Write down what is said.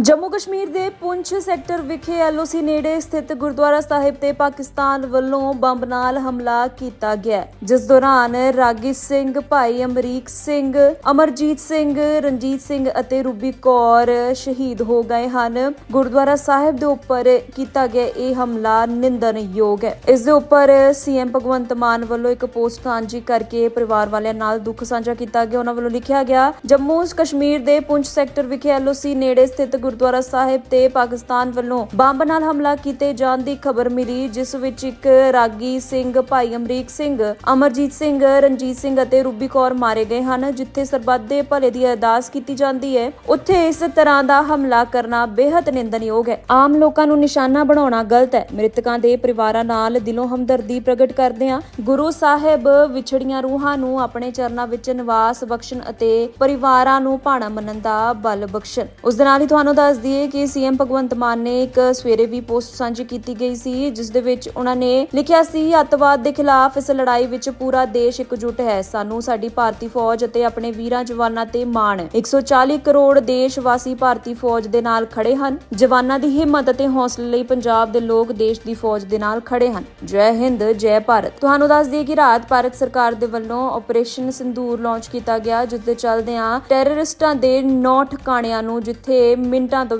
ਜੰਮੂ ਕਸ਼ਮੀਰ ਦੇ ਪੁੰਛ ਸੈਕਟਰ ਵਿਖੇ ਐਲਓਸੀ ਨੇੜੇ ਸਥਿਤ ਗੁਰਦੁਆਰਾ ਸਾਹਿਬ ਤੇ ਪਾਕਿਸਤਾਨ ਵੱਲੋਂ ਬੰਬ ਨਾਲ ਹਮਲਾ ਕੀਤਾ ਗਿਆ ਜਿਸ ਦੌਰਾਨ ਰਾਗੀ ਸਿੰਘ, ਭਾਈ ਅਮਰੀਕ ਸਿੰਘ, ਅਮਰਜੀਤ ਸਿੰਘ, ਰਣਜੀਤ ਸਿੰਘ ਅਤੇ ਰੂਬੀ ਕੌਰ ਸ਼ਹੀਦ ਹੋ ਗਏ ਹਨ। ਗੁਰਦੁਆਰਾ ਸਾਹਿਬ ਦੇ ਉੱਪਰ ਕੀਤਾ ਗਿਆ ਇਹ ਹਮਲਾ ਨਿੰਦਣਯੋਗ ਹੈ। ਇਸ ਦੇ ਉੱਪਰ ਸੀਐਮ ਭਗਵੰਤ ਮਾਨ ਵੱਲੋਂ ਇੱਕ ਪੋਸਟ ਸਾਂਝੀ ਕਰਕੇ ਪਰਿਵਾਰ ਵਾਲਿਆਂ ਨਾਲ ਦੁੱਖ ਸਾਂਝਾ ਕੀਤਾ ਗਿਆ। ਉਹਨਾਂ ਵੱਲੋਂ ਲਿਖਿਆ ਗਿਆ, ਜੰਮੂ ਕਸ਼ਮੀਰ ਦੇ ਪੁੰਛ ਸੈਕਟਰ ਵਿਖੇ ਐਲਓਸੀ ਨੇੜੇ ਸਥਿਤ ਗੁਰਦੁਆਰਾ ਸਾਹਿਬ ਤੇ ਪਾਕਿਸਤਾਨ ਵੱਲੋਂ ਬੰਬ ਨਾਲ ਹਮਲਾ ਕੀਤੇ ਜਾਣ ਦੀ ਖਬਰ ਮਿਲੀ, ਜਿਸ ਵਿੱਚ ਇੱਕ ਰਾਗੀ ਸਿੰਘ, ਭਾਈ ਅਮਰੀਕ ਸਿੰਘ, ਅਮਰਜੀਤ ਸਿੰਘ, ਰਣਜੀਤ ਸਿੰਘ ਅਤੇ ਰੂਬੀ ਕੌਰ ਮਾਰੇ ਗਏ ਹਨ, ਜਿੱਥੇ ਸਰਬੱਤ ਦੇ ਭਲੇ ਦੀ ਅਰਦਾਸ ਕੀਤੀ ਜਾਂਦੀ ਹੈ। ਉੱਥੇ ਇਸ ਤਰ੍ਹਾਂ ਦਾ ਹਮਲਾ ਕਰਨਾ ਬੇहद ਨਿੰਦਣਯੋਗ ਹੈ। ਆਮ ਲੋਕਾਂ ਨੂੰ ਨਿਸ਼ਾਨਾ ਬਣਾਉਣਾ ਗਲਤ ਹੈ। ਮ੍ਰਿਤਕਾਂ ਦੇ ਪਰਿਵਾਰਾਂ ਨਾਲ ਦਿਲੋਂ ਹਮਦਰਦੀ ਪ੍ਰਗਟ ਕਰਦੇ ਹਾਂ। ਗੁਰੂ ਸਾਹਿਬ ਵਿਛੜੀਆਂ ਰੂਹਾਂ ਨੂੰ ਆਪਣੇ ਚਰਨਾਂ ਵਿੱਚ ਨਿਵਾਸ ਬਖਸ਼ਣ ਅਤੇ ਪਰਿਵਾਰਾਂ ਨੂੰ ਭਾਣਾ ਮੰਨਣ ਦਾ ਬਲ ਬਖਸ਼ਣ। ਉਸ ਦੇ ਨਾਲ ਹੀ ਤੁਹਾਨੂੰ ਦੱਸ ਦਈਏ ਕਿ ਸੀਐਮ ਭਗਵੰਤ ਮਾਨ ਨੇ ਇੱਕ ਸਵੇਰੇ ਵੀ ਪੋਸਟ ਸਾਂਝੀ ਕੀਤੀ ਗਈ ਸੀ, ਜਿਸ ਦੇ ਵਿੱਚ ਉਹਨਾਂ ਨੇ ਲਿਖਿਆ ਸੀ, ਅੱਤਵਾਦ ਦੇ ਖਿਲਾਫ ਇਸ ਲੜਾਈ ਵਿੱਚ ਪੂਰਾ ਦੇਸ਼ ਇਕਜੁੱਟ ਹੈ। ਸਾਨੂੰ ਸਾਡੀ ਭਾਰਤੀ ਫੌਜ ਅਤੇ ਆਪਣੇ ਵੀਰਾਂ ਜਵਾਨਾਂ ਤੇ ਮਾਣ ਹੈ। 140 ਕਰੋੜ ਦੇਸ਼ ਵਾਸੀ ਭਾਰਤੀ ਫੌਜ ਦੇ ਨਾਲ ਖੜੇ ਹਨ। ਜਵਾਨਾਂ ਦੀ ਹਿੰਮਤ ਅਤੇ ਹੌਸਲੇ ਲਈ ਪੰਜਾਬ ਦੇ ਲੋਕ ਦੇਸ਼ ਦੀ ਫੌਜ ਦੇ ਨਾਲ ਖੜੇ ਹਨ। ਜੈ ਹਿੰਦ, ਜੈ ਭਾਰਤ। ਤੁਹਾਨੂੰ ਦੱਸ ਦਈਏ ਕਿ ਰਾਤ ਭਾਰਤ ਸਰਕਾਰ ਦੇ ਵੱਲੋਂ ਆਪਰੇਸ਼ਨ ਸਿੰਦੂਰ ਲਾਂਚ ਕੀਤਾ ਗਿਆ, ਜਿਸ ਦੇ ਚੱਲਦਿਆਂ ਟੈਰਰਿਸਟਾਂ ਦੇ 9 ਠਿਕਾਣਿਆਂ ਨੂੰ ਜਿੱਥੇ ਮਿੰਟ ਤੋਂ